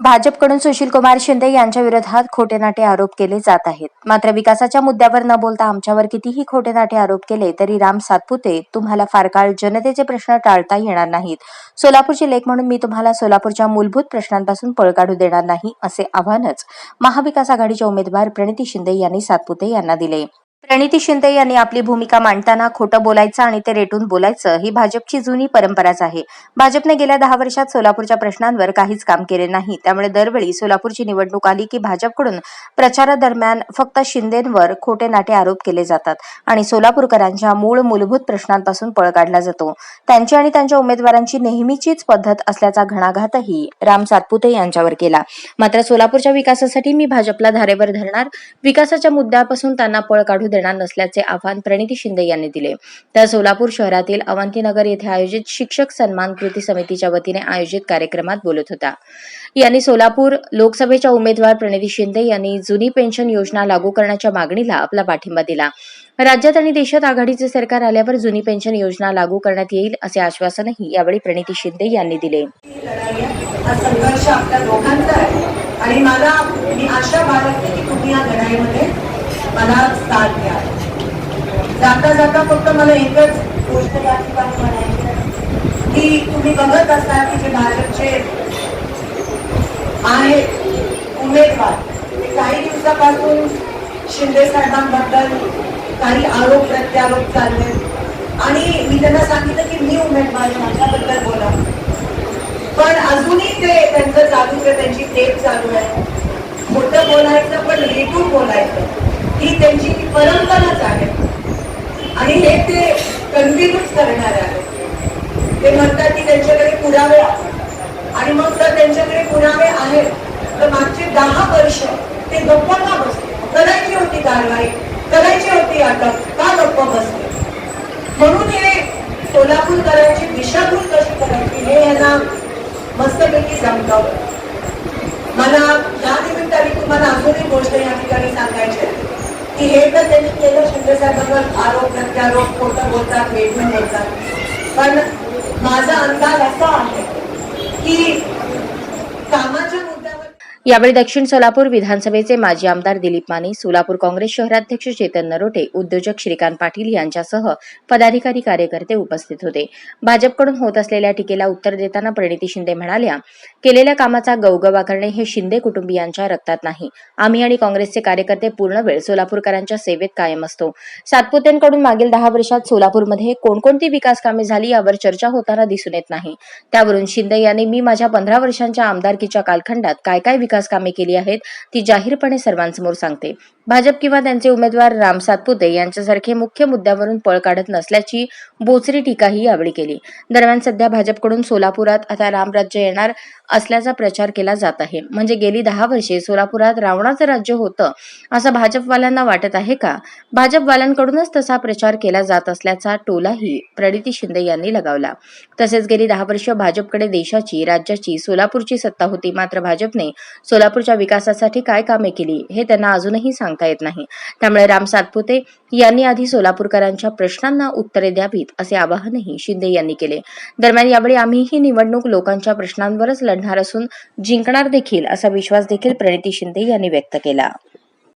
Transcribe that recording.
भाजपकडून सुशीलकुमार शिंदे यांच्या विरोधात खोटे नाटे आरोप केले जात आहेत. मात्र विकासाच्या मुद्द्यावर न बोलता आमच्यावर कितीही खोटे नाटे आरोप केले तरी राम सातपुते तुम्हाला फार काळ जनतेचे प्रश्न टाळता येणार नाहीत. सोलापूरची लेख म्हणून मी तुम्हाला सोलापूरच्या मूलभूत प्रश्नांपासून पळ काढू देणार नाही असे आव्हानच महाविकास आघाडीचे उमेदवार प्रणिती शिंदे यांनी सातपुते यांना दिले. प्रणिती शिंदे यांनी आपली भूमिका मांडताना खोटं बोलायचं आणि ते रेटून बोलायचं ही भाजपची जुनी परंपराच आहे. भाजपने गेल्या दहा वर्षात सोलापूरच्या प्रश्नांवर काहीच काम केले नाही. त्यामुळे दरवेळी सोलापूरची निवडणूक आली की भाजपकडून प्रचारादरम्यान फक्त शिंदेंवर खोटे नाटे आरोप केले जातात आणि सोलापूरकरांच्या मूळ मूलभूत प्रश्नांपासून पळ काढला जातो. त्यांची आणि त्यांच्या उमेदवारांची नेहमीचीच पद्धत असल्याचा घणाघातही राम सातपुते यांच्यावर केला. मात्र सोलापूरच्या विकासासाठी मी भाजपला धारेवर धरणार. विकासाच्या मुद्द्यापासून त्यांना पळ काढू देणार नसल्याचे आव्हान प्रणिती शिंदे यांनी दिले. तर सोलापूर शहरातील अवंतीनगर येथे आयोजित शिक्षक सन्मान कृती समितीच्या वतीने आयोजित कार्यक्रमात बोलत होता. यांनी सोलापूर लोकसभेच्या उमेदवार प्रणिती शिंदे यांनी जुनी पेन्शन योजना लागू करण्याच्या मागणीला आपला पाठिंबा दिला. राज्यात आणि देशात आघाडीचे सरकार आल्यावर जुनी पेन्शन योजना लागू करण्यात येईल असे आश्वासनही यावेळी प्रणिती शिंदे यांनी दिले. संघर्ष आपल्या दोघांचा आहे. आणि मला मी आशा बाळगते की तुम्ही या लढाईमध्ये मला साथ द्या जाता जाता फक्त मला एकच गोष्ट या ठिकाणी म्हणायची आहे. की तुम्ही बघत असाल की जे भाजपचे आहेत उमेदवार काही दिवसापासून शिंदे साहेबांबद्दल काही आरोप प्रत्यारोप चालले. आणि मी त्यांना सांगितलं की मी उमेदवार माझ्याबद्दल बोला. पण अजूनही ते त्यांचं चालू आहे त्यांची टेप चालू आहे. मोठं बोलायचं पण रेटून बोलायचं. ही त्यांची परंपराच आहे. आणि हे ते कंटिन्यूच करणार आहे. ते म्हणतात की त्यांच्याकडे पुरावे आणि मग जर त्यांच्याकडे पुरावे आहेत तर मागचे दहा वर्ष ते गप्प का बसले? करायची होती कारवाई करायची होती अटक का गप्प बसले? म्हणून हे सोलापूर करायची दिशाभूल कशी करायची हे यांना मस्तपैकी जमकावं मला या निमित्ताने तुम्हाला अजून एक गोष्ट या ठिकाणी सांगायची आहे. की हे तर त्यांनी केलं शिंदे साहेबांवर आरोप प्रत्यारोप खोटं बोलतात वेठून बोलतात. पण माझा अंदाज असा आहे की कामात यावेळी दक्षिण सोलापूर विधानसभेचे माजी आमदार दिलीप माने सोलापूर काँग्रेस शहराध्यक्ष चेतन नरोटे उद्योजक श्रीकांत पाटील यांच्यासह पदाधिकारी कार्यकर्ते उपस्थित होते. भाजपकडून होत असलेल्या टीकेला उत्तर देताना प्रणिती शिंदे म्हणाल्या केलेल्या कामाचा गवगवा करणे हे शिंदे कुटुंबियांच्या रक्तात नाही. आम्ही आणि काँग्रेसचे कार्यकर्ते पूर्ण वेळ सोलापूरकरांच्या सेवेत कायम असतो. सातपुत्यांकडून मागील दहा वर्षात सोलापूरमध्ये कोणकोणती विकास कामे झाली यावर चर्चा होताना दिसून येत नाही. त्यावरून शिंदे यांनी मी माझ्या पंधरा वर्षांच्या आमदारकीच्या कालखंडात काय काय विकास कामे केली आहेत ती जाहीरपणे सर्वांसमोर सांगते. भाजप किंवा त्यांचे उमेदवार राम सातपुते यांच्यासारखे मुख्य मुद्द्यावरून पळ काढत नसल्याची बोचरी टीकाही यावेळी केली. दरम्यान सध्या भाजपकडून सोलापुरात आता रामराज्य येणार असल्याचा प्रचार केला जात आहे. म्हणजे गेली दहा वर्षे सोलापुरात रावणाचं राज्य होतं असं भाजपवाल्यांना वाटत आहे का? भाजपवाल्यांकडूनच तसा प्रचार केला जात असल्याचा टोलाही प्रणिती शिंदे यांनी लगावला. तसेच गेली दहा वर्ष भाजपकडे देशाची राज्याची सोलापूरची सत्ता होती. मात्र भाजपने सोलापूरच्या विकासासाठी काय कामे केली हे त्यांना अजूनही सांगता येत नाही. त्यामुळे राम सातपुते यांनी आधी सोलापूरकरांच्या प्रश्नांना उत्तरे द्यावीत असे आवाहनही शिंदे यांनी केले. दरम्यान यावेळी आम्ही ही निवडणूक लोकांच्या प्रश्नांवरच लढणार असून जिंकणार देखील असा विश्वास देखील प्रणिती शिंदे यांनी व्यक्त केला.